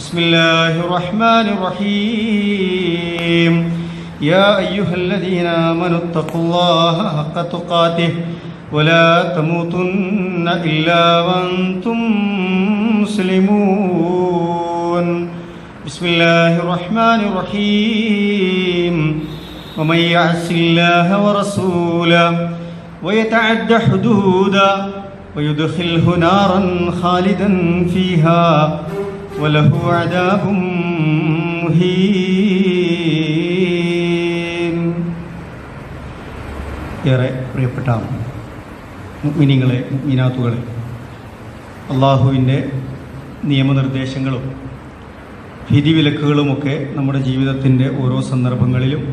بسم الله الرحمن الرحيم. يا أيها الذين آمنوا اتقوا الله حق تقاته ولا تموتن إلا وأنتم مسلمون. بسم الله الرحمن الرحيم. ومن يعص الله ورسوله ويتعد حدودا ويدخله نارا خالدا فيها وله عذاب مهين ഏറെ പ്രിയപ്പെട്ട മുഗ്മിനിങ്ങളെ മുഗ്മിനാത്തുകളെ അള്ളാഹുവിൻ്റെ നിയമനിർദ്ദേശങ്ങളും വിധിവിലക്കുകളുമൊക്കെ നമ്മുടെ ജീവിതത്തിൻ്റെ ഓരോ സന്ദർഭങ്ങളിലും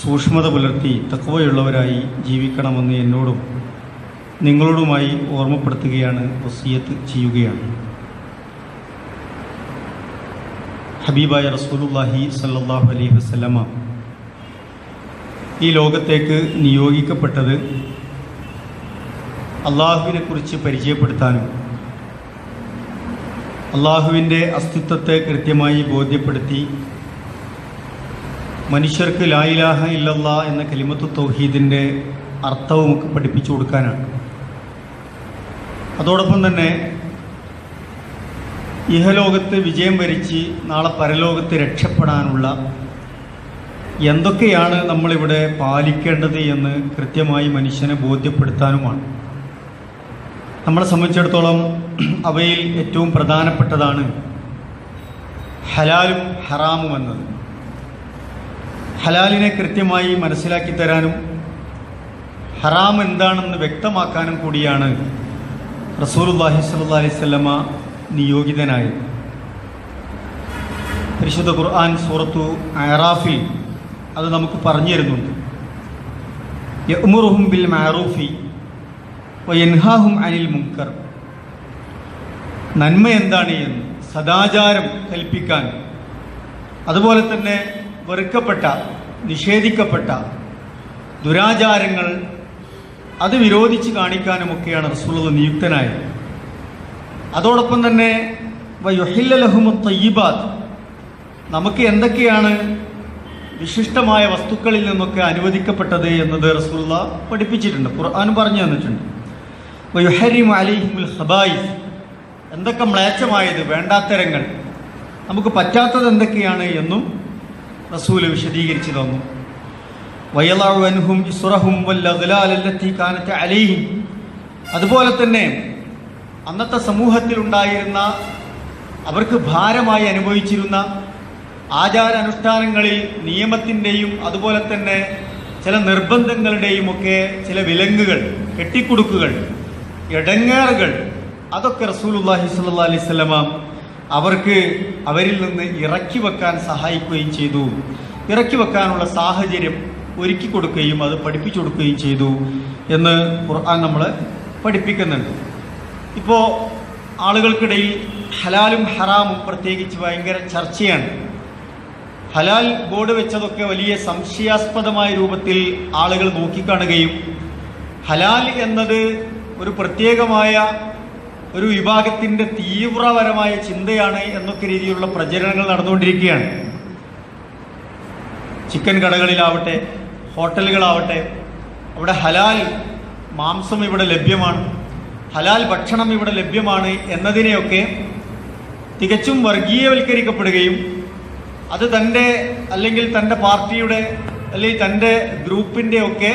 സൂക്ഷ്മത പുലർത്തി തക്കവയുള്ളവരായി ജീവിക്കണമെന്ന് എന്നോടും നിങ്ങളോടുമായി ഓർമ്മപ്പെടുത്തുകയാണ് വസീയത്ത് ചെയ്യുകയാണ് ഹബീബായ റസൂലുല്ലാഹി സല്ലാഹു അലൈഹി വസ്ലമ ഈ ലോകത്തേക്ക് നിയോഗിക്കപ്പെട്ടത് അള്ളാഹുവിനെക്കുറിച്ച് പരിചയപ്പെടുത്താനും അള്ളാഹുവിന്റെ അസ്തിത്വത്തെ കൃത്യമായി ബോധ്യപ്പെടുത്തി മനുഷ്യർക്ക് ലായിലാഹ ഇല്ലല്ല എന്ന കലിമത്തു തൗഹീദിന്റെ അർത്ഥവും ഒക്കെ പഠിപ്പിച്ചു കൊടുക്കാനാണ്. അതോടൊപ്പം തന്നെ ഇഹലോകത്ത് വിജയം വരിച്ച് നാളെ പരലോകത്ത് രക്ഷപ്പെടാനുള്ള എന്തൊക്കെയാണ് നമ്മളിവിടെ പാലിക്കേണ്ടത് എന്ന് കൃത്യമായി മനുഷ്യനെ ബോധ്യപ്പെടുത്താനുമാണ്. നമ്മളെ സംബന്ധിച്ചിടത്തോളം അവയിൽ ഏറ്റവും പ്രധാനപ്പെട്ടതാണ് ഹലാലും ഹറാമും എന്നത്. ഹലാലിനെ കൃത്യമായി മനസ്സിലാക്കി തരാനും ഹറാം എന്താണെന്ന് വ്യക്തമാക്കാനും കൂടിയാണ് റസൂൽ സ്വല്ലല്ലാഹി അലൈഹി വസല്ലമ നിയോഗിതനായത് പരിശുദ്ധ ഖുർആൻ സൂറത്തു അയറാഫിൽ അത് നമുക്ക് പറഞ്ഞു തരുന്നുണ്ട്. യഅ്മുറുഹും ബിൽ മഅറൂഫി വയൻഹാഹും അനിൽ മുങ്കർ നന്മ എന്താണ് എന്ന് സദാചാരം കൽപ്പിക്കാൻ. അതുപോലെ തന്നെ വെറുക്കപ്പെട്ട നിഷേധിക്കപ്പെട്ട ദുരാചാരങ്ങൾ അത് വിരോധിച്ച് കാണിക്കാനുമൊക്കെയാണ് റസൂലുള്ള നിയുക്തനായത്. അതോടൊപ്പം തന്നെ വയുഹില്ലലഹുമു തയ്യിബാത്ത് നമുക്ക് എന്തൊക്കെയാണ് വിശിഷ്ടമായ വസ്തുക്കളിൽ നിന്നൊക്കെ അനുവദിക്കപ്പെട്ടത് എന്നത് റസൂള്ള പഠിപ്പിച്ചിട്ടുണ്ട് ഖുർആൻ പറഞ്ഞു തന്നിട്ടുണ്ട്. എന്തൊക്കെ മ്ലേച്ഛമായത് വേണ്ടാത്തരങ്ങൾ നമുക്ക് പറ്റാത്തത് എന്തൊക്കെയാണ് എന്നും റസൂൽ വിശദീകരിച്ചു തന്നു. വയലാവൻഹും അതുപോലെ തന്നെ അന്നത്തെ സമൂഹത്തിലുണ്ടായിരുന്ന അവർക്ക് ഭാരമായി അനുഭവിച്ചിരുന്ന ആചാരാനുഷ്ഠാനങ്ങളിൽ നിയമത്തിന്റെയും അതുപോലെ തന്നെ ചില നിർബന്ധങ്ങളുടെയും ഒക്കെ ചില വിലങ്ങുകൾ കെട്ടിക്കൊടുക്കുകൾ ഇടങ്ങേറുകൾ അതൊക്കെ റസൂലുല്ലാഹി അലൈഹി സ്വലമ അവർക്ക് അവരിൽ നിന്ന് ഇറക്കി വെക്കാൻ സഹായിക്കുകയും ചെയ്തു. ഇറക്കി വെക്കാനുള്ള സാഹചര്യം ഒരുക്കി കൊടുക്കുകയും അത് പഠിപ്പിച്ചു കൊടുക്കുകയും ചെയ്തു എന്ന് ഖുർആൻ നമ്മളെ പഠിപ്പിക്കുന്നുണ്ട്. ഇപ്പോൾ ആളുകൾക്കിടയിൽ ഹലാലും ഹറാമും പ്രത്യേകിച്ച് ഭയങ്കര ചർച്ചയാണ്. ഹലാൽ ബോർഡ് വെച്ചതൊക്കെ വലിയ സംശയാസ്പദമായ രൂപത്തിൽ ആളുകൾ നോക്കിക്കാണുകയും ഹലാൽ എന്നത് ഒരു പ്രത്യേകമായ ഒരു വിഭാഗത്തിന്റെ തീവ്രപരമായ ചിന്തയാണ് എന്നൊക്കെ രീതിയിലുള്ള പ്രചരണങ്ങൾ നടന്നുകൊണ്ടിരിക്കുകയാണ്. ചിക്കൻ കടകളിലാവട്ടെ ഹോട്ടലുകളാവട്ടെ അവിടെ ഹലാൽ മാംസം ഇവിടെ ലഭ്യമാണ്. ഹലാൽ ഭക്ഷണം ഇവിടെ ലഭ്യമാണ് എന്നതിനെയൊക്കെ തികച്ചും വർഗീയവൽക്കരിക്കപ്പെടുകയും അത് തന്റെ അല്ലെങ്കിൽ തന്റെ പാർട്ടിയുടെ അല്ലെങ്കിൽ തന്റെ ഗ്രൂപ്പിന്റെ ഒക്കെ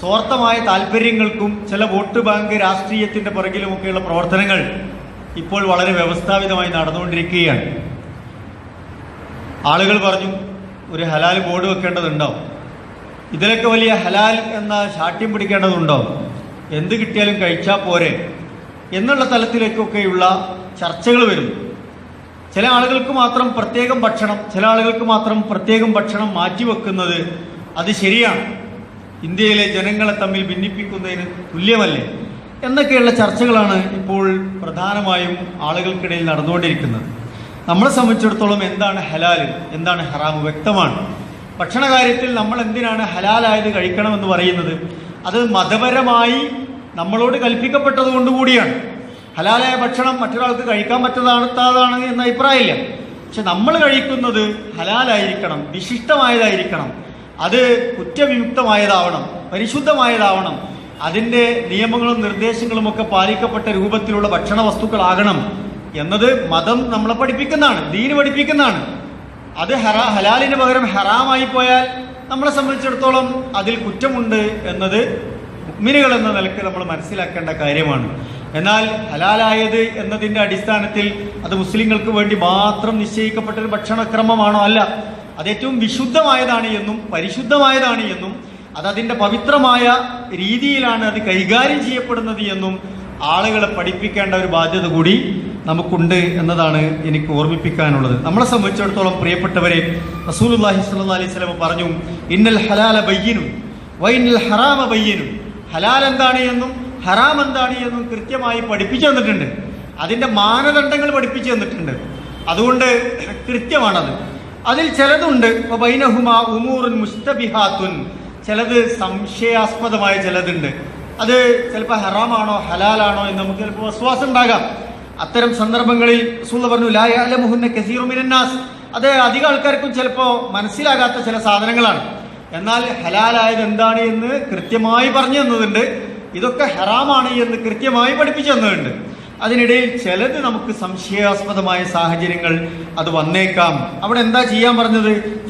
സ്വാർത്ഥമായ താല്പര്യങ്ങൾക്കും ചില വോട്ട് ബാങ്ക് രാഷ്ട്രീയത്തിന്റെ പുറകിലുമൊക്കെയുള്ള പ്രവർത്തനങ്ങൾ ഇപ്പോൾ വളരെ വ്യവസ്ഥാപിതമായി നടന്നുകൊണ്ടിരിക്കുകയാണ്. ആളുകൾ പറഞ്ഞു ഒരു ഹലാൽ ബോർഡ് വെക്കേണ്ടതുണ്ടോ? ഇതിലൊക്കെ വലിയ ഹലാൽ എന്ന ശാഠ്യം പിടിക്കേണ്ടതുണ്ടോ? എന്ത് കിട്ടിയാലും കഴിച്ചാൽ പോരെ എന്നുള്ള തലത്തിലേക്കൊക്കെയുള്ള ചർച്ചകൾ വരുന്നു ചില ആളുകൾക്ക് മാത്രം പ്രത്യേകം ഭക്ഷണം ചില ആളുകൾക്ക് മാത്രം പ്രത്യേകം ഭക്ഷണം മാറ്റിവെക്കുന്നത് അത് ശരിയാണ്. ഇന്ത്യയിലെ ജനങ്ങളെ തമ്മിൽ ഭിന്നിപ്പിക്കുന്നതിന് തുല്യമല്ലേ? എന്നൊക്കെയുള്ള ചർച്ചകളാണ് ഇപ്പോൾ പ്രധാനമായും ആളുകൾക്കിടയിൽ നടന്നുകൊണ്ടിരിക്കുന്നത്. നമ്മളെ സംബന്ധിച്ചിടത്തോളം എന്താണ് ഹലാൽ എന്താണ് ഹറാം വ്യക്തമാണ്. ഭക്ഷണ കാര്യത്തിൽ നമ്മൾ എന്തിനാണ് ഹലാലായത് കഴിക്കണമെന്ന് പറയുന്നത്? അത് മതപരമായി നമ്മളോട് കൽപ്പിക്കപ്പെട്ടത് കൊണ്ടുകൂടിയാണ്. ഹലാലായ ഭക്ഷണം മറ്റൊരാൾക്ക് കഴിക്കാൻ പറ്റുന്നതാണ് എന്ന അഭിപ്രായമില്ല. പക്ഷെ നമ്മൾ കഴിക്കുന്നത് ഹലാലായിരിക്കണം വിശിഷ്ടമായതായിരിക്കണം. അത് കുറ്റവിമുക്തമായതാവണം പരിശുദ്ധമായതാവണം. അതിന്റെ നിയമങ്ങളും നിർദ്ദേശങ്ങളും ഒക്കെ പാലിക്കപ്പെട്ട രൂപത്തിലുള്ള ഭക്ഷണ വസ്തുക്കളാകണം എന്നത് മതം നമ്മളെ പഠിപ്പിക്കുന്നതാണ് ദീന് പഠിപ്പിക്കുന്നതാണ്. അത് ഹലാലിന് പകരം ഹറാമായി പോയാൽ നമ്മളെ സംബന്ധിച്ചിടത്തോളം അതിൽ കുറ്റമുണ്ട് എന്നത് മുഗ്മിനുകൾ എന്ന നിലയ്ക്ക് നമ്മൾ മനസ്സിലാക്കേണ്ട കാര്യമാണ്. എന്നാൽ ഹലാലായത് എന്നതിന്റെ അടിസ്ഥാനത്തിൽ അത് മുസ്ലിങ്ങൾക്ക് വേണ്ടി മാത്രം നിശ്ചയിക്കപ്പെട്ടൊരു ഭക്ഷണക്രമമാണോ അല്ല. അത് ഏറ്റവും വിശുദ്ധമായതാണ് എന്നും പരിശുദ്ധമായതാണ് എന്നും അതതിന്റെ പവിത്രമായ രീതിയിലാണ് അത് കൈകാര്യം ചെയ്യപ്പെടുന്നത് എന്നും ആളുകളെ പഠിപ്പിക്കേണ്ട ഒരു ബാധ്യത കൂടി നമുക്കുണ്ട് എന്നതാണ് എനിക്ക് ഓർമ്മിപ്പിക്കാനുള്ളത്. നമ്മളെ സംബന്ധിച്ചിടത്തോളം പ്രിയപ്പെട്ടവരെ റസൂലുല്ലാഹി സ്വല്ലല്ലാഹി അലൈഹി വസല്ലം പറഞ്ഞു ഇന്നൽ ഹലാല ബയ്യനും വൈനൽ ഹറാമ ബയ്യനും. ഹലാൽ എന്താണ് എന്നും ഹറാം എന്താണ് എന്നും കൃത്യമായി പഠിപ്പിച്ചു തന്നിട്ടുണ്ട്. അതിന്റെ മാനദണ്ഡങ്ങൾ പഠിപ്പിച്ചു തന്നിട്ടുണ്ട്. അതുകൊണ്ട് കൃത്യമാണത്. അതിൽ ചിലതുണ്ട് ബൈനഹുമ ഉമൂറുൻ മുസ്തബിഹാത്തുൻ. ചിലത് സംശയാസ്പദമായ ചിലതുണ്ട്. അത് ചിലപ്പോൾ ഹറാമാണോ ഹലാലാണോ എന്ന് നമുക്ക് ചിലപ്പോൾ വിശ്വാസം ഉണ്ടാകാം. അത്തരം സന്ദർഭങ്ങളിൽ റസൂൽ പറഞ്ഞു ലാ കസീറുമിനാസ് അത് അധിക ആൾക്കാർക്കും ചിലപ്പോൾ മനസ്സിലാകാത്ത ചില സാധനങ്ങളാണ്. എന്നാൽ ഹലാലായത് എന്താണ് എന്ന് കൃത്യമായി പറഞ്ഞു തന്നതുണ്ട്. ഇതൊക്കെ ഹറാമാണ് എന്ന് കൃത്യമായി പഠിപ്പിച്ചു തന്നതുണ്ട്. അതിനിടയിൽ ചിലത് നമുക്ക് സംശയാസ്പദമായ സാഹചര്യങ്ങൾ അത് വന്നേക്കാം. അവിടെ എന്താ ചെയ്യാൻ പറഞ്ഞത്?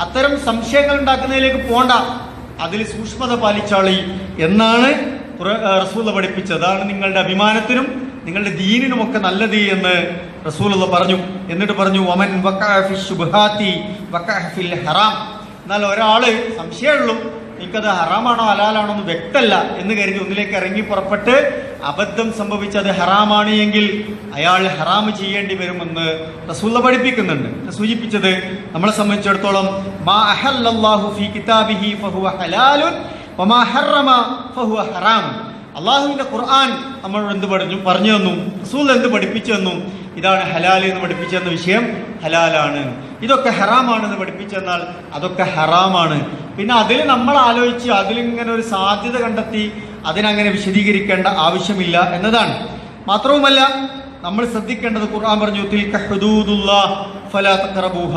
അത്തരം സംശയങ്ങൾ ഉണ്ടാക്കുന്നതിലേക്ക് പോണ്ട. അതിൽ സൂക്ഷ്മത പാലിച്ചാളി എന്നാണ് റസൂല പഠിപ്പിച്ചത്. നിങ്ങളുടെ അഭിമാനത്തിനും നിങ്ങളുടെ ദീനിനും ഒക്കെ നല്ലത് എന്ന് റസൂല പറഞ്ഞു. എന്നിട്ട് പറഞ്ഞു വമൻ വഖഅ ഫിൽ ഹറാം. എന്നാൽ ഒരാൾ സംശയമുള്ളൂ എനിക്കത് ഹറാമാണോ ഹലാലാണോ എന്ന് വ്യക്തമല്ല. എന്ന് കരുതി ഒന്നിലേക്ക് ഇറങ്ങി പുറപ്പെട്ട് അബദ്ധം സംഭവിച്ചത് ഹറാമാണ് എങ്കിൽ അയാൾ ഹറാം ചെയ്യേണ്ടി വരുമെന്ന് റസൂല പഠിപ്പിക്കുന്നുണ്ട്. സൂചിപ്പിച്ചത് നമ്മളെ സംബന്ധിച്ചിടത്തോളം മാ കിതാബിഹി വമാ ഹറമ ഫഹുവ ഹറാം. അള്ളാഹുവിന്റെ ഖുർആൻ നമ്മളോട് എന്ത് പഠിച്ചു പറഞ്ഞു തന്നു. റസൂൽ എന്ത് പഠിപ്പിച്ചു തന്നു? ഇതാണ് ഹലാൽ എന്ന് പഠിപ്പിച്ചു തന്ന വിഷയം. ഹലാലാണ്. ഇതൊക്കെ ഹറാമാണെന്ന് പഠിപ്പിച്ചു തന്നാൽ അതൊക്കെ ഹറാമാണ്. പിന്നെ അതിൽ നമ്മൾ ആലോചിച്ച് അതിലിങ്ങനെ ഒരു സാധ്യത കണ്ടെത്തി അതിനങ്ങനെ വിശദീകരിക്കേണ്ട ആവശ്യമില്ല എന്നതാണ്. മാത്രവുമല്ല നമ്മൾ ശ്രദ്ധിക്കേണ്ടത് ഖുർആൻ പറഞ്ഞു ഫലാ തഖറബൂഹ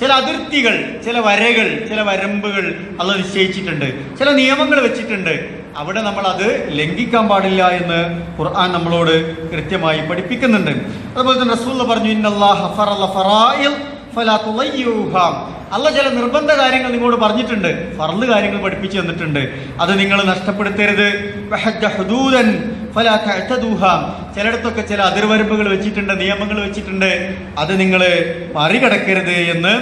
ചില അതിർത്തികൾ ചില വരകൾ ചില വരമ്പുകൾ അള്ള നിശ്ചയിച്ചിട്ടുണ്ട്. ചില നിയമങ്ങൾ വെച്ചിട്ടുണ്ട്. അവിടെ നമ്മൾ അത് ലംഘിക്കാൻ പാടില്ല എന്ന് ഖുർആൻ നമ്മളോട് കൃത്യമായി പഠിപ്പിക്കുന്നുണ്ട്. അതുപോലെ തന്നെ റസൂൽ പറഞ്ഞു അല്ല ചില നിർബന്ധ കാര്യങ്ങൾ നിങ്ങളോട് പറഞ്ഞിട്ടുണ്ട്. ഫർൾ കാര്യങ്ങൾ പഠിപ്പിച്ചു തന്നിട്ടുണ്ട്. അത് നിങ്ങൾ നഷ്ടപ്പെടുത്തരുത്. വഹജ്ജ ഹുദൂദൻ ഫലാ ചിലയിടത്തൊക്കെ ചില അതിർവരമ്പുകൾ വെച്ചിട്ടുണ്ട് നിയമങ്ങൾ വെച്ചിട്ടുണ്ട്. അത് നിങ്ങൾ മറികടക്കരുത് എന്ന്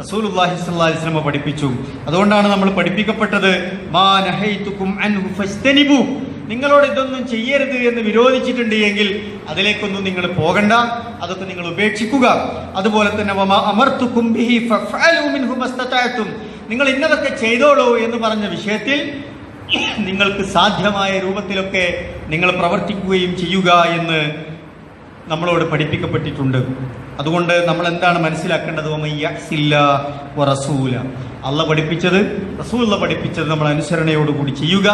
അലൈഹി വസല്ലം പഠിപ്പിച്ചു. അതുകൊണ്ടാണ് നമ്മൾ പഠിപ്പിക്കപ്പെട്ടത് മാ നഹൈതുക്കും അൻഹു നിങ്ങളോട് ഇതൊന്നും ചെയ്യരുത് എന്ന് വിരോധിച്ചിട്ടുണ്ട് എങ്കിൽ അതിലേക്കൊന്നും നിങ്ങൾ പോകണ്ട അതൊക്കെ നിങ്ങൾ ഉപേക്ഷിക്കുക. അതുപോലെ തന്നെ അമർത്തുക്കും നിങ്ങൾ ഇന്നതൊക്കെ ചെയ്തോളൂ എന്ന് പറഞ്ഞ വിഷയത്തിൽ നിങ്ങൾക്ക് സാധ്യമായ രൂപത്തിലൊക്കെ നിങ്ങൾ പ്രവർത്തിക്കുകയും ചെയ്യുക എന്ന് നമ്മളോട് പഠിപ്പിക്കപ്പെട്ടിട്ടുണ്ട്. അതുകൊണ്ട് നമ്മൾ എന്താണ് മനസ്സിലാക്കേണ്ടത് റസൂല അല്ല പഠിപ്പിച്ചത് റസൂല പഠിപ്പിച്ചത് നമ്മൾ അനുസരണയോടുകൂടി ചെയ്യുക.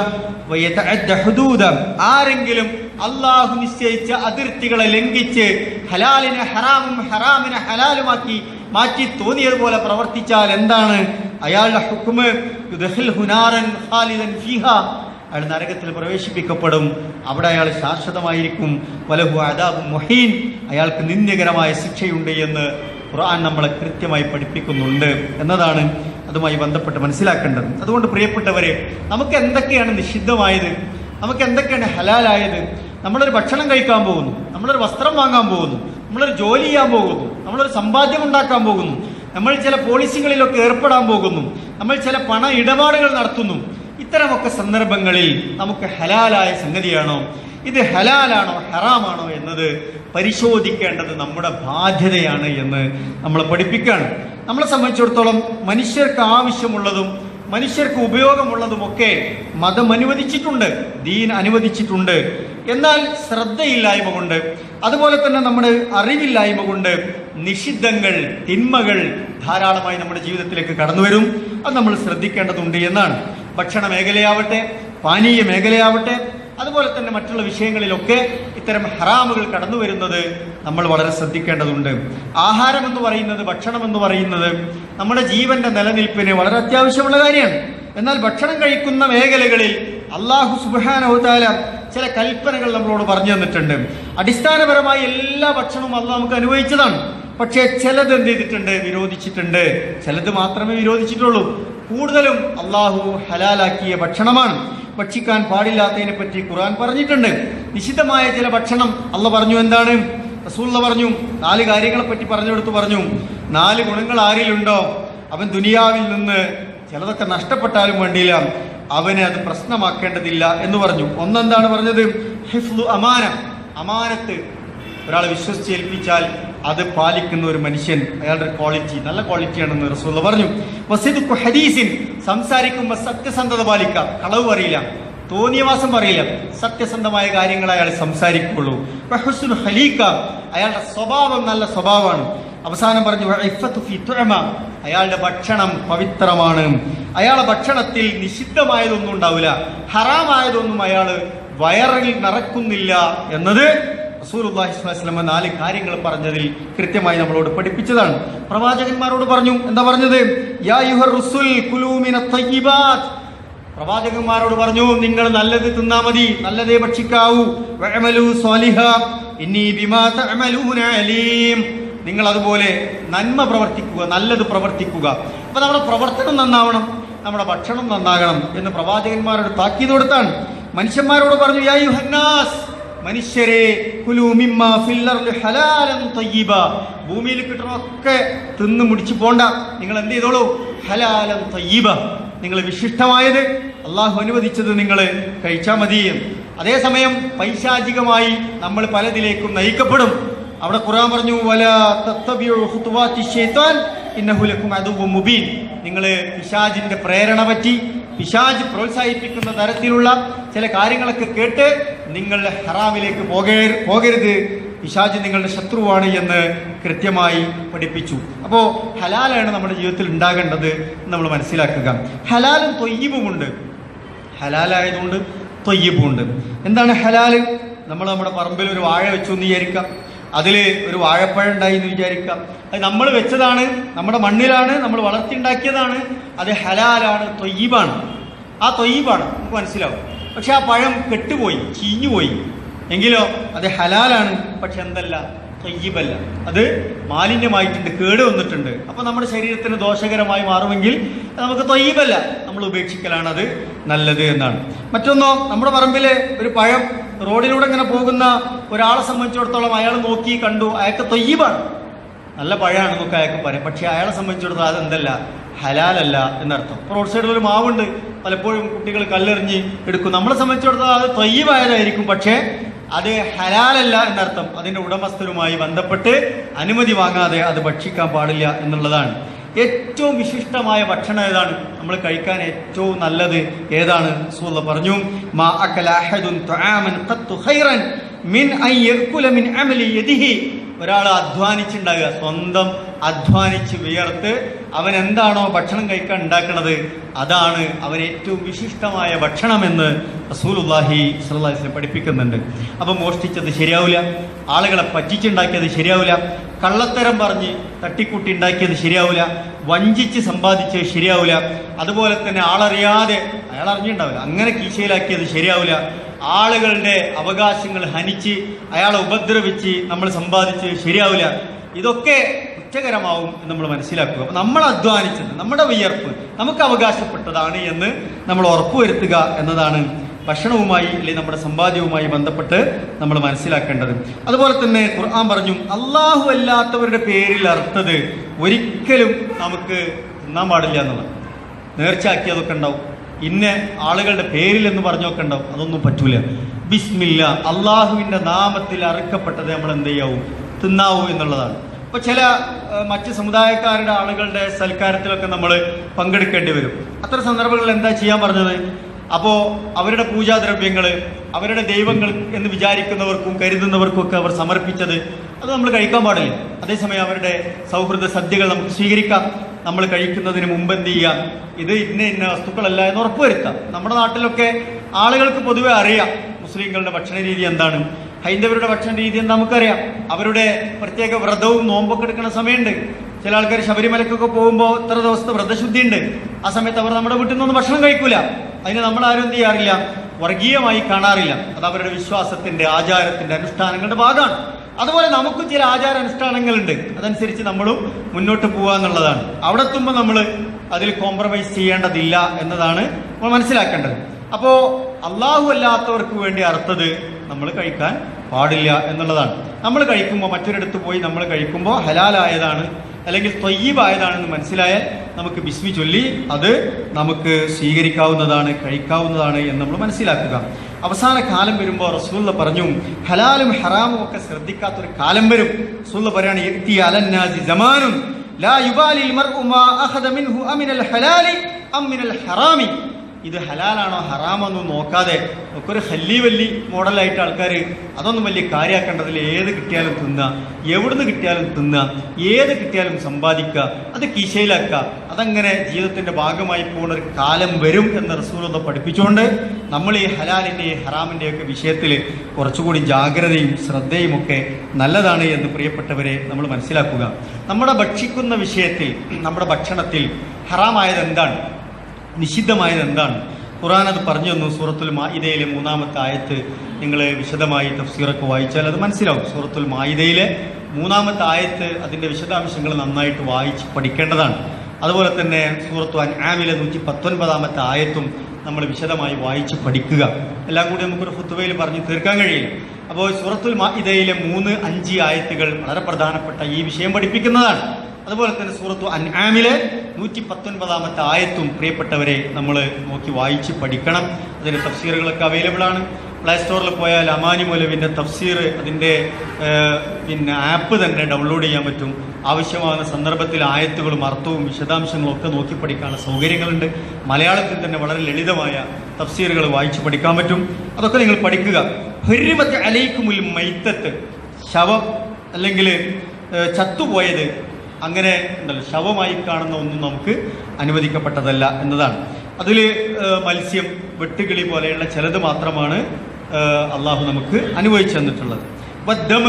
ആരെങ്കിലും അള്ളാഹു നിശ്ചയിച്ച അതിർത്തികളെ ലംഘിച്ച് ഹലാലിനെ ഹറാമും ഹറാമിനെ ഹലാലുമാക്കി മാറ്റി തോന്നിയതുപോലെ പ്രവർത്തിച്ചാൽ എന്താണ്? അയാളുടെ ഹുക്കുമ് അയാൾ നരകത്തിൽ പ്രവേശിപ്പിക്കപ്പെടും. അവിടെ അയാൾ ശാശ്വതമായിരിക്കും. വലഹു അദാബും മൊഹീൻ. അയാൾക്ക് നിന്ദ്യകരമായ ശിക്ഷയുണ്ട് എന്ന് ഖുർആൻ നമ്മളെ കൃത്യമായി പഠിപ്പിക്കുന്നുണ്ട് എന്നതാണ് അതുമായി ബന്ധപ്പെട്ട് മനസ്സിലാക്കേണ്ടത്. അതുകൊണ്ട് പ്രിയപ്പെട്ടവരെ നമുക്ക് എന്തൊക്കെയാണ് നിഷിദ്ധമായത്? നമുക്ക് എന്തൊക്കെയാണ് ഹലാലായത്? നമ്മളൊരു ഭക്ഷണം കഴിക്കാൻ പോകുന്നു. നമ്മളൊരു വസ്ത്രം വാങ്ങാൻ പോകുന്നു. നമ്മളൊരു ജോലി ചെയ്യാൻ പോകുന്നു. നമ്മളൊരു സമ്പാദ്യം ഉണ്ടാക്കാൻ പോകുന്നു. നമ്മൾ ചില പോളിസികളിലൊക്കെ ഏർപ്പെടാൻ പോകുന്നു. നമ്മൾ ചില പണ ഇടപാടുകൾ നടത്തുന്നു. ഇത്തരമൊക്കെ സന്ദർഭങ്ങളിൽ നമുക്ക് ഹലാലായ സംഗതിയാണോ? ഇത് ഹലാലാണോ ഹറാമാണോ എന്നത് പരിശോധിക്കേണ്ടത് നമ്മുടെ ബാധ്യതയാണ് എന്ന് നമ്മളെ പഠിപ്പിക്കുകയാണ് നമ്മളെ സംബന്ധിച്ചിടത്തോളം മനുഷ്യർക്ക് ആവശ്യമുള്ളതും മനുഷ്യർക്ക് ഉപയോഗമുള്ളതുമൊക്കെ മതം അനുവദിച്ചിട്ടുണ്ട് ദീൻ അനുവദിച്ചിട്ടുണ്ട്. എന്നാൽ ശ്രദ്ധയില്ലായ്മ കൊണ്ട് അതുപോലെ തന്നെ നമ്മുടെ അറിവില്ലായ്മ കൊണ്ട് നിഷിദ്ധങ്ങൾ തിന്മകൾ ധാരാളമായി നമ്മുടെ ജീവിതത്തിലേക്ക് കടന്നു വരും അത് നമ്മൾ ശ്രദ്ധിക്കേണ്ടതുണ്ട് എന്നാണ്. ഭക്ഷണ മേഖലയാവട്ടെ പാനീയ മേഖലയാവട്ടെ അതുപോലെ തന്നെ മറ്റുള്ള വിഷയങ്ങളിലൊക്കെ ഇത്തരം ഹറാമുകൾ കടന്നു വരുന്നത് നമ്മൾ വളരെ ശ്രദ്ധിക്കേണ്ടതുണ്ട്. ആഹാരം എന്ന് പറയുന്നത് ഭക്ഷണം എന്ന് പറയുന്നത് നമ്മുടെ ജീവന്റെ നിലനിൽപ്പിന് വളരെ അത്യാവശ്യമുള്ള കാര്യമാണ്. എന്നാൽ ഭക്ഷണം കഴിക്കുന്ന മേഖലകളിൽ അള്ളാഹു സുബാനോതാല ചില കൽപ്പനകൾ നമ്മളോട് പറഞ്ഞു തന്നിട്ടുണ്ട്. അടിസ്ഥാനപരമായി എല്ലാ ഭക്ഷണവും അള്ളാഹ് നമുക്ക് അനുഭവിച്ചതാണ്. പക്ഷേ ചിലത് എന്ത് ചെയ്തിട്ടുണ്ട്? വിരോധിച്ചിട്ടുണ്ട്. ചിലത് മാത്രമേ വിരോധിച്ചിട്ടുള്ളൂ. കൂടുതലും അള്ളാഹു ഹലാലാക്കിയ ഭക്ഷണമാണ്. ഭക്ഷിക്കാൻ പാടില്ലാത്തതിനെ പറ്റി ഖുർആൻ പറഞ്ഞിട്ടുണ്ട്. നിശിതമായ ചില ഭക്ഷണം അല്ല പറഞ്ഞു എന്താണ്? റസൂള്ള പറഞ്ഞു നാല് കാര്യങ്ങളെ പറ്റി പറഞ്ഞു കൊടുത്തു പറഞ്ഞു. നാല് ഗുണങ്ങൾ ആരിലുണ്ടോ? അവൻ ദുനിയാവിൽ നിന്ന് ചിലതൊക്കെ നഷ്ടപ്പെട്ടാലും വേണ്ടിയില്ല. അവനെ അത് പ്രശ്നമാക്കേണ്ടതില്ല എന്ന് പറഞ്ഞു. ഒന്നെന്താണ് പറഞ്ഞത്? ഹിഫ്ലു അമാന. അമാനത്ത് ഒരാളെ വിശ്വസിച്ച് ഏൽപ്പിച്ചാൽ അത് പാലിക്കുന്ന ഒരു മനുഷ്യൻ അയാളുടെ ക്വാളിറ്റി നല്ല ക്വാളിറ്റിയാണെന്ന് റസൂള്ള പറഞ്ഞു. വസിദുക്കു ഹദീസിൻ സംസാരിക്കുമ്പോൾ സത്യസന്ധത പാലിക്കാം. കളവ് പറയില്ല തോന്നിയ മാസം പറയില്ല സത്യസന്ധമായ കാര്യങ്ങൾ അയാൾ സംസാരിക്കുള്ളൂ. വഹുസ്നുൽ ഹലീക്ക അയാളുടെ സ്വഭാവം നല്ല സ്വഭാവമാണ്. അവസാനം പറഞ്ഞു. അയാളുടെ ഭക്ഷണം പവിത്രമാണ്. അയാളുടെ ഭക്ഷണത്തിൽ നിഷിദ്ധമായതൊന്നും ഉണ്ടാവില്ല. ഹറാമായതൊന്നും അയാൾ വയറിൽ നിറക്കുന്നില്ല എന്നത് നാല് കാര്യങ്ങൾ പറഞ്ഞതിൽ കൃത്യമായി നമ്മളോട് പഠിപ്പിച്ചതാണ്. പ്രവാചകന്മാരോട് പറഞ്ഞു എന്താ പറഞ്ഞത്? റുസുൽ പ്രവാചകന്മാരോട് പറഞ്ഞു നിങ്ങൾ നല്ലത് തിന്നാ മതി നല്ലതേ ഭക്ഷിക്കാവൂ. നിങ്ങൾ അതുപോലെ നന്മ പ്രവർത്തിക്കുക നല്ലത് പ്രവർത്തിക്കുക. അപ്പൊ നമ്മുടെ പ്രവർത്തനം നന്നാവണം നമ്മുടെ ഭക്ഷണം നന്നാകണം എന്ന് പ്രവാചകന്മാരോട് താക്കീത് കൊടുത്താണ്. മനുഷ്യന്മാരോട് പറഞ്ഞു യാ യുഹന്നാസ് മനുഷ്യരെ ഭൂമിയിൽ കിട്ടണമൊക്കെ തിന്നു മുടിച്ചു പോണ്ട. നിങ്ങൾ എന്ത് ചെയ്തോളൂ? ഹലാലം തയ്യബ. നിങ്ങൾ വിശിഷ്ടമായത് അള്ളാഹു അനുവദിച്ചത് നിങ്ങൾ കഴിച്ചാൽ മതി അതേസമയം പൈശാചികമായി നമ്മൾ പലതിലേക്കും നയിക്കപ്പെടും. അവിടെ ഖുറാൻ പറഞ്ഞു വല തത്തബിഉ ഖുതുവാത്തി അതുവും മുബീൻ. നിങ്ങൾ പിശാജിന്റെ പ്രേരണ പറ്റി പിശാജ് പ്രോത്സാഹിപ്പിക്കുന്ന തരത്തിലുള്ള ചില കാര്യങ്ങളൊക്കെ കേട്ട് നിങ്ങൾ ഹറാമിലേക്ക് പോകേ പോകരുത്. പിശാജ് നിങ്ങളുടെ ശത്രുവാണ് എന്ന് കൃത്യമായി പഠിപ്പിച്ചു. അപ്പോൾ ഹലാലാണ് നമ്മുടെ ജീവിതത്തിൽ ഉണ്ടാകേണ്ടത് നമ്മൾ മനസ്സിലാക്കുക. ഹലാലും തൊയ്യബുമുണ്ട് ഹലാലായതുകൊണ്ട് തൊയ്യബുണ്ട് എന്താണ് ഹലാൽ നമ്മൾ നമ്മുടെ പറമ്പിൽ ഒരു വാഴ വെച്ചു എന്ന് വിചാരിക്കാം. അതിൽ ഒരു വാഴപ്പഴം ഉണ്ടായി എന്ന് വിചാരിക്കാം അത് നമ്മൾ വെച്ചതാണ് നമ്മുടെ മണ്ണിലാണ് നമ്മൾ വളർത്തിയുണ്ടാക്കിയതാണ് അത് ഹലാലാണ് തൊയ്യീബാണ്. ആ തൊയ്യീബാണ് നമുക്ക് മനസ്സിലാവും. പക്ഷെ ആ പഴം കെട്ടുപോയി ചീഞ്ഞുപോയി. എങ്കിലോ അത് ഹലാലാണ് പക്ഷെ എന്തല്ല തൊയ്യീബല്ല. അത് മാലിന്യമായിട്ടുണ്ട് കേട് വന്നിട്ടുണ്ട്. അപ്പോൾ നമ്മുടെ ശരീരത്തിന് ദോഷകരമായി മാറുമെങ്കിൽ നമുക്ക് തൊയ്യീബല്ല. നമ്മൾ ഉപേക്ഷിക്കലാണ് അത് നല്ലത് എന്നാണ്. മറ്റൊന്നോ നമ്മുടെ പറമ്പിലെ ഒരു പഴം റോഡിലൂടെ ഇങ്ങനെ പോകുന്ന ഒരാളെ സംബന്ധിച്ചിടത്തോളം അയാൾ നോക്കി കണ്ടു അയാൾക്ക് തൊയ്യബാണ്. നല്ല പഴയാണ് നമുക്ക് അയാൾക്ക് പറയാം. പക്ഷെ അയാളെ സംബന്ധിച്ചിടത്തോളം അതെന്തല്ല ഹലാലല്ല എന്നർത്ഥം. റോഡ് സൈഡിൽ ഒരു മാവുണ്ട് പലപ്പോഴും കുട്ടികൾ കല്ലെറിഞ്ഞ് എടുക്കും. നമ്മളെ സംബന്ധിച്ചിടത്തോളം അത് തൊയ്യമായതായിരിക്കും പക്ഷേ അത് ഹലാലല്ല എന്നർത്ഥം. അതിന്റെ ഉടമസ്ഥരുമായി ബന്ധപ്പെട്ട് അനുമതി വാങ്ങാതെ അത് ഭക്ഷിക്കാൻ പാടില്ല എന്നുള്ളതാണ്. ഏറ്റവും വിശിഷ്ടമായ ഭക്ഷണം ഏതാണ്? നമ്മൾ കഴിക്കാൻ ഏറ്റവും നല്ലത് ഏതാണ്? റസൂലുള്ള പറഞ്ഞു മാ അക്കല അഹദുൻ തുആമൻ ഖത്തു ഖൈറൻ മിൻ അൻ യഅ്കുല മിൻ അമലി യദിഹി. ഒരാൾ അധ്വാനിച്ചുണ്ടാകുക സ്വന്തം അധ്വാനിച്ച് വിയർത്ത് അവൻ എന്താണോ ഭക്ഷണം കഴിക്കാൻ ഉണ്ടാക്കുന്നത് അതാണ് അവൻ ഏറ്റവും വിശിഷ്ടമായ ഭക്ഷണമെന്ന് റസൂലുള്ളാഹി സ്വല്ലല്ലാഹി അലൈഹി പഠിപ്പിക്കുന്നുണ്ട്. അപ്പം മോഷ്ടിച്ചത് ശരിയാവില്ല ആളുകളെ പറ്റിച്ചുണ്ടാക്കിയത് ശരിയാവില്ല കള്ളത്തരം പറഞ്ഞ് തട്ടിക്കൂട്ടി ഉണ്ടാക്കിയത് ശരിയാവില്ല വഞ്ചിച്ച് സമ്പാദിച്ചത് ശരിയാവില്ല അതുപോലെ തന്നെ ആളറിയാതെ അയാൾ അറിഞ്ഞിട്ടുണ്ടാവില്ല അങ്ങനെ കീശയിലാക്കിയത് ശരിയാവില്ല ആളുകളുടെ അവകാശങ്ങൾ ഹനിച്ച് അയാളെ ഉപദ്രവിച്ച് നമ്മൾ സമ്പാദിച്ച് ശരിയാവില്ല. ഇതൊക്കെ കുറ്റകരമാവും എന്ന് നമ്മൾ മനസ്സിലാക്കുക. അപ്പൊ നമ്മൾ അധ്വാനിച്ചത് നമ്മുടെ വിയർപ്പ് നമുക്ക് അവകാശപ്പെട്ടതാണ് എന്ന് നമ്മൾ ഉറപ്പുവരുത്തുക എന്നതാണ് ഭക്ഷണവുമായി അല്ലെങ്കിൽ നമ്മുടെ സമ്പാദ്യവുമായി ബന്ധപ്പെട്ട് നമ്മൾ മനസ്സിലാക്കേണ്ടത്. അതുപോലെ തന്നെ ഖുർആൻ പറഞ്ഞു അള്ളാഹു അല്ലാത്തവരുടെ പേരിൽ അർത്ഥത് ഒരിക്കലും നമുക്ക് തിന്നാൻ പാടില്ല എന്നുള്ളത്. നേർച്ചയാക്കിയതൊക്കെ ഉണ്ടാവും. ഇന്ന ആളുകളുടെ പേരിൽ എന്ന് പറഞ്ഞൊക്കെ ഉണ്ടാവും. അതൊന്നും പറ്റൂല. ബിസ്മില്ല അള്ളാഹുവിന്റെ നാമത്തിൽ അറുക്കപ്പെട്ടത് നമ്മൾ എന്ത് ചെയ്യാവും? തിന്നാവൂ എന്നുള്ളതാണ്. അപ്പൊ ചില മറ്റ് സമുദായക്കാരുടെ ആളുകളുടെ സൽക്കാരത്തിലൊക്കെ നമ്മൾ പങ്കെടുക്കേണ്ടി വരും. അത്തരം സന്ദർഭങ്ങളിൽ എന്താ ചെയ്യാൻ പറഞ്ഞത്? അപ്പോൾ അവരുടെ പൂജാദ്രവ്യങ്ങൾ അവരുടെ ദൈവങ്ങൾ എന്ന് വിചാരിക്കുന്നവർക്കും കരുതുന്നവർക്കും ഒക്കെ അവർ സമർപ്പിച്ചത് അത് നമ്മൾ കഴിക്കാൻ പാടില്ല. അതേസമയം അവരുടെ സൗഹൃദ സദ്യകൾ നമുക്ക് സ്വീകരിക്കാം. നമ്മൾ കഴിക്കുന്നതിന് മുമ്പ് എന്ത് ചെയ്യാം? ഇത് ഇന്ന ഇന്ന വസ്തുക്കളല്ല എന്ന് ഉറപ്പുവരുത്താം നമ്മുടെ നാട്ടിലൊക്കെ ആളുകൾക്ക് പൊതുവെ അറിയാം മുസ്ലിങ്ങളുടെ ഭക്ഷണ രീതി എന്താണ്. ഹൈന്ദവരുടെ ഭക്ഷണ രീതി എന്ന് നമുക്കറിയാം. അവരുടെ പ്രത്യേക വ്രതവും നോമ്പൊക്കെ എടുക്കുന്ന സമയമുണ്ട്. ചില ആൾക്കാർ ശബരിമലക്കൊക്കെ പോകുമ്പോൾ ഇത്ര ദിവസത്തെ വ്രതശുദ്ധി ഉണ്ട് ആ സമയത്ത് അവർ നമ്മുടെ വീട്ടിൽ നിന്നൊന്നും ഭക്ഷണം കഴിക്കൂല. അതിന് നമ്മൾ ആരും എന്ത് ചെയ്യാറില്ല? വർഗീയമായി കാണാറില്ല. അത് അവരുടെ വിശ്വാസത്തിന്റെ ആചാരത്തിന്റെ അനുഷ്ഠാനങ്ങളുടെ ഭാഗമാണ്. അതുപോലെ നമുക്കും ചില ആചാര അനുഷ്ഠാനങ്ങളുണ്ട് അതനുസരിച്ച് നമ്മളും മുന്നോട്ട് പോവുക എന്നുള്ളതാണ്. അവിടെ എത്തുമ്പോൾ നമ്മൾ അതിൽ കോംപ്രമൈസ് ചെയ്യേണ്ടതില്ല എന്നതാണ് നമ്മൾ മനസ്സിലാക്കേണ്ടത്. അപ്പോൾ അള്ളാഹു അല്ലാത്തവർക്ക് വേണ്ടി അർത്ഥത് നമ്മൾ കഴിക്കാൻ പാടില്ല എന്നുള്ളതാണ്. നമ്മൾ കഴിക്കുമ്പോൾ മറ്റൊരിടത്ത് പോയി നമ്മൾ കഴിക്കുമ്പോൾ ഹലാലായതാണ് അല്ലെങ്കിൽ തൊയ്യീബായതാണെന്ന് മനസ്സിലായാൽ നമുക്ക് ബിസ്മി ചൊല്ലി അത് നമുക്ക് സ്വീകരിക്കാവുന്നതാണ് കഴിക്കാവുന്നതാണ് എന്ന് നമ്മൾ മനസ്സിലാക്കുക. അവസാന കാലം വരുമ്പോൾ റസൂല്ല പറഞ്ഞു ഹലാലും ഹറാമും ഒക്കെ ശ്രദ്ധിക്കാത്തൊരു കാലം വരും. റസൂല്ല പറയാണ് "യഅ്തി അലന്നാസി സമാനും ലാ യുബാലിൽ മർഉ മാ അഖദ മിൻഹു അമിനൽ ഹലാലി അം മിനൽ ഹറാമി. ഇത് ഹലാലാണോ ഹറാമെന്നോ നോക്കാതെ ഒരു ഹല്ലി വല്ലി മോഡലായിട്ട് ആൾക്കാർ അതൊന്നും വലിയ കാര്യമാക്കേണ്ടതിൽ ഏത് കിട്ടിയാലും തിന്നുക എവിടുന്ന് കിട്ടിയാലും തിന്നുക ഏത് കിട്ടിയാലും സമ്പാദിക്കുക അത് കീശയിലാക്കുക. അതങ്ങനെ ജീവിതത്തിന്റെ ഭാഗമായി പോകുന്ന ഒരു കാലം വരും എന്ന റസൂലത പഠിപ്പിച്ചുകൊണ്ട് നമ്മൾ ഈ ഹലാലിന്റെയും ഹറാമിന്റെയൊക്കെ വിഷയത്തിൽ കുറച്ചുകൂടി ജാഗ്രതയും ശ്രദ്ധയും ഒക്കെ നല്ലതാണ് എന്ന് പ്രിയപ്പെട്ടവരെ നമ്മൾ മനസ്സിലാക്കുക. നമ്മുടെ ഭക്ഷിക്കുന്ന വിഷയത്തിൽ നമ്മുടെ ഭക്ഷണത്തിൽ ഹറാമായത് എന്താണ്? നിഷിദ്ധമായത് എന്താണ് ഖുറാൻ അത് പറഞ്ഞു തന്നു. സൂറത്തുൽ മായിദയിലെ മൂന്നാമത്തെ ആയത്ത് നിങ്ങൾ വിശദമായി തഫ്സീറൊക്കെ വായിച്ചാൽ അത് മനസ്സിലാവും. സൂറത്തുൽ മായിദയിലെ മൂന്നാമത്തെ ആയത്ത് അതിന്റെ വിശദാംശങ്ങൾ നന്നായിട്ട് വായിച്ച് പഠിക്കേണ്ടതാണ്. അതുപോലെ തന്നെ സൂറത്തു അൻആമിലെ നൂറ്റി പത്തൊൻപതാമത്തെ ആയത്തും നമ്മൾ വിശദമായി വായിച്ച് പഠിക്കുക. എല്ലാം കൂടി നമുക്കൊരു ഫുത്തുവയിൽ പറഞ്ഞ് തീർക്കാൻ കഴിയില്ല. അപ്പോൾ സൂറത്തുൽ മായിദയിലെ മൂന്ന് അഞ്ച് ആയത്തുകൾ വളരെ പ്രധാനപ്പെട്ട ഈ വിഷയം പഠിപ്പിക്കുന്നതാണ്. അതുപോലെ തന്നെ സൂറത്തു അൻആമിലെ നൂറ്റി പത്തൊൻപതാമത്തെ ആയത്തും പ്രിയപ്പെട്ടവരെ നമ്മൾ നോക്കി വായിച്ച് പഠിക്കണം. അതിന്റെ തഫ്സീറുകളൊക്കെ അവൈലബിൾ ആണ്. പ്ലേ സ്റ്റോറിൽ പോയാൽ അമാനി മൗലവിന്റെ തഫ്സീർ അതിന്റെ പിന്നെ ആപ്പ് തന്നെ ഡൗൺലോഡ് ചെയ്യാൻ പറ്റും. ആവശ്യമാകുന്ന സന്ദർഭത്തിൽ ആയത്തുകളും അർത്ഥവും വിശദാംശങ്ങളും ഒക്കെ നോക്കി പഠിക്കാനുള്ള സൗകര്യങ്ങളുണ്ട്. മലയാളത്തിൽ തന്നെ വളരെ ലളിതമായ തഫ്സീറുകൾ വായിച്ച് പഠിക്കാൻ പറ്റും. അതൊക്കെ നിങ്ങൾ പഠിക്കുക. ഹുരിമത്ത് അലൈക്കുമുൽ മൈത്തത്ത്. ശവം അല്ലെങ്കിൽ ചത്തുപോയത് അങ്ങനെ ഉണ്ടല്ലോ. ശവമായി കാണുന്ന ഒന്നും നമുക്ക് അനുവദിക്കപ്പെട്ടതല്ല എന്നതാണ്. അതിൽ മത്സ്യം വെട്ടുകിളി പോലെയുള്ള ചിലത് മാത്രമാണ് അള്ളാഹു നമുക്ക് അനുഭവിച്ചു തന്നിട്ടുള്ളത്. അപ്പൊ ദം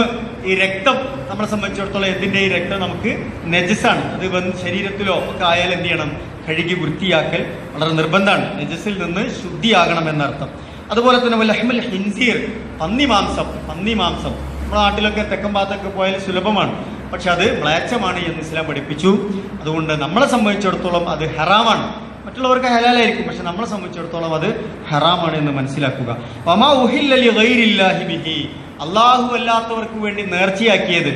ഈ രക്തം നമ്മളെ സംബന്ധിച്ചിടത്തോളം എന്തിന്റെ ഈ രക്തം നമുക്ക് നെജസാണ് അത് വന്ന് ശരീരത്തിലോ ഒക്കെ ആയാൽ എന്ത് ചെയ്യണം? കഴുകി വൃത്തിയാക്കൽ വളരെ നിർബന്ധമാണ്. നെജസിൽ നിന്ന് ശുദ്ധിയാകണം എന്നർത്ഥം. അതുപോലെ തന്നെ ലഹ്മൽ ഹിൻസീർ പന്നി മാംസം പന്നി മാംസം. നമ്മുടെ നാട്ടിലൊക്കെ തെക്കൻ ഭാഗത്തൊക്കെ പോയാൽ സുലഭമാണ്. പക്ഷെ അത് മ്ലേച്ഛമാണ് എന്ന് ഇസ്ലാം പഠിപ്പിച്ചു. അതുകൊണ്ട് നമ്മളെ സംബന്ധിച്ചിടത്തോളം അത് ഹറാമാണ്. മറ്റുള്ളവർക്ക് ഹലാലായിരിക്കും പക്ഷെ നമ്മളെ സംബന്ധിച്ചിടത്തോളം അത് ഹറാമാണ് എന്ന് മനസ്സിലാക്കുക. അള്ളാഹു അല്ലാത്തവർക്ക് വേണ്ടി നേർച്ചയാക്കിയത്.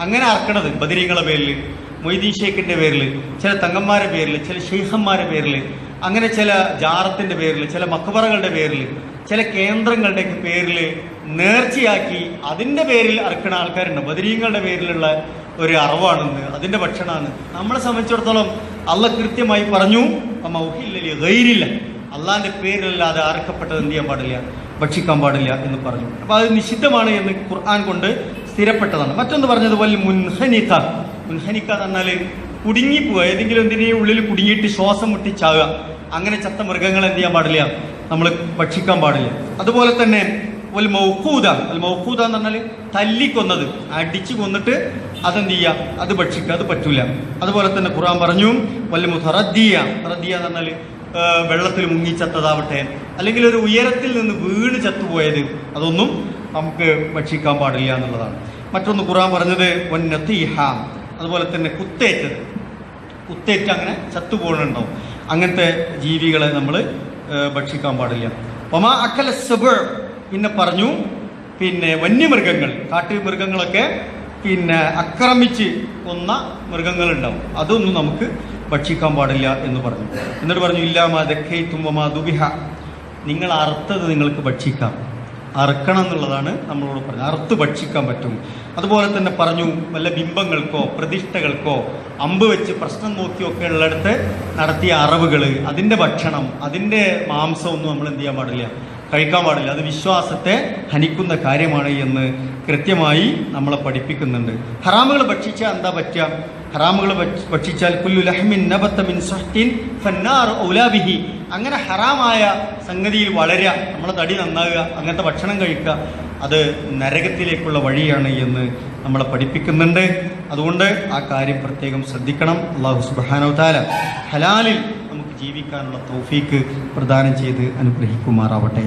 അങ്ങനെ അറക്കണത് ബദരീങ്ങളുടെ പേരിൽ മൊയ്തീൻ ഷേഖിന്റെ പേരിൽ ചില തങ്ങന്മാരുടെ പേരിൽ ചില ഷെയ്ഖന്മാരുടെ പേരിൽ അങ്ങനെ ചില ജാറത്തിന്റെ പേരിൽ ചില മക്ബറകളുടെ പേരിൽ ചില കേന്ദ്രങ്ങളുടെയൊക്കെ പേരിൽ നേർച്ചയാക്കി അതിന്റെ പേരിൽ അറക്കണ ആൾക്കാരുണ്ട്. ബദരീങ്ങളുടെ പേരിലുള്ള ഒരു അറിവാണെന്ന് അതിന്റെ ഭക്ഷണമാണ്. നമ്മളെ സംബന്ധിച്ചിടത്തോളം അള്ള കൃത്യമായി പറഞ്ഞു അമ്മ ഉഹില്ലലി ഗൈരില്ല. അള്ളാന്റെ പേരിലല്ലാതെ അറക്കപ്പെട്ടത് എന്ത് ചെയ്യാൻ പാടില്ല ഭക്ഷിക്കാൻ പാടില്ല എന്ന് പറഞ്ഞു. അപ്പോൾ അത് നിഷിദ്ധമാണ് എന്ന് ഖുർആൻ കൊണ്ട് സ്ഥിരപ്പെട്ടതാണ്. മറ്റൊന്ന് പറഞ്ഞത് പോലെ മുൻഹനിക്ക മുൻഹനിക്ക എന്ന് പറഞ്ഞാൽ കുടുങ്ങിപ്പോവുക ഏതെങ്കിലും എന്തിനേയും ഉള്ളിൽ കുടുങ്ങിയിട്ട് ശ്വാസം മുട്ടി ചാവുക അങ്ങനെ ചത്ത മൃഗങ്ങൾ എന്ത് ചെയ്യാൻ പാടില്ല. നമ്മൾ ഭക്ഷിക്കാൻ പാടില്ല. അതുപോലെ തന്നെ ഒരു മൗക്കൂത അൽ മൗക്കൂത എന്ന് പറഞ്ഞാൽ തല്ലിക്കൊന്നത്. അടിച്ചു കൊന്നിട്ട് അതെന്ത് ചെയ്യുക? അത് ഭക്ഷിക്കുക. അത് പറ്റൂല. അതുപോലെ തന്നെ ഖുറാൻ പറഞ്ഞു വല്ല മുറദ്ദീയ റദ്ദിയ എന്ന് പറഞ്ഞാൽ വെള്ളത്തിൽ മുങ്ങി ചത്തതാവട്ടെ. അല്ലെങ്കിൽ ഒരു ഉയരത്തിൽ നിന്ന് വീണ് ചത്തുപോയത്. അതൊന്നും നമുക്ക് ഭക്ഷിക്കാൻ പാടില്ല എന്നുള്ളതാണ്. മറ്റൊന്ന് ഖുറാൻ പറഞ്ഞത് വന്നത്തീഹ അതുപോലെ തന്നെ കുത്തേറ്റത്. കുത്തേറ്റ് അങ്ങനെ ചത്തുപോകുന്നുണ്ടാവും അങ്ങനത്തെ ജീവികളെ നമ്മൾ ഭക്ഷിക്കാൻ പാടില്ല. ഒമാ അക്കല സബ് പിന്നെ പറഞ്ഞു പിന്നെ വന്യമൃഗങ്ങൾ. കാട്ടുമൃഗങ്ങളൊക്കെ പിന്നെ അക്രമിച്ച് കൊന്ന മൃഗങ്ങളുണ്ടാവും. അതൊന്നും നമുക്ക് ഭക്ഷിക്കാൻ പാടില്ല എന്ന് പറഞ്ഞു. എന്നിട്ട് പറഞ്ഞു ഇല്ലാമാ ദക്കൈ തുമ്പമാ ദുബിഹ. നിങ്ങൾ അറുത്തത് നിങ്ങൾക്ക് ഭക്ഷിക്കാം. അറുക്കണം എന്നുള്ളതാണ് നമ്മളോട് പറഞ്ഞത്. അറുത്ത് ഭക്ഷിക്കാൻ പറ്റും. അതുപോലെ തന്നെ പറഞ്ഞു വല്ല ബിംബങ്ങൾക്കോ പ്രതിഷ്ഠകൾക്കോ അമ്പ് വെച്ച് പ്രശ്നം നോക്കിയൊക്കെ ഉള്ളിടത്ത് നടത്തിയ അറവുകൾ അതിന്റെ ഭക്ഷണം അതിന്റെ മാംസമൊന്നും നമ്മൾ എന്ത് ചെയ്യാൻ പാടില്ല. കഴിക്കാൻ പാടില്ല. അത് വിശ്വാസത്തെ ഹനിക്കുന്ന കാര്യമാണ് എന്ന് കൃത്യമായി നമ്മളെ പഠിപ്പിക്കുന്നുണ്ട്. ഹറാമുകൾ ഭക്ഷിച്ചാൽ എന്താ പറ്റുക? ഹറാമുകൾ ഭക്ഷ- ഭക്ഷിച്ചാൽ കുല്ലു ലഹ്മിൻ നബത്തമിൻ സഹ്തിൻ ഫന്നാർ ഔലാബിഹി അങ്ങനെ ഹറാമായ സംഗതിയിൽ വളരുക നമ്മളെ തടി നന്നാകുക അങ്ങനത്തെ ഭക്ഷണം കഴിക്കുക അത് നരകത്തിലേക്കുള്ള വഴിയാണ് എന്ന് നമ്മളെ പഠിപ്പിക്കുന്നുണ്ട്. അതുകൊണ്ട് ആ കാര്യം പ്രത്യേകം ശ്രദ്ധിക്കണം. അള്ളാഹു സുബ്ഹാനഹു താല ഹലാലിൽ നമുക്ക് ജീവിക്കാനുള്ള തൗഫീക്ക് പ്രദാനം ചെയ്ത് അനുഗ്രഹിക്കുമാറാവട്ടെ.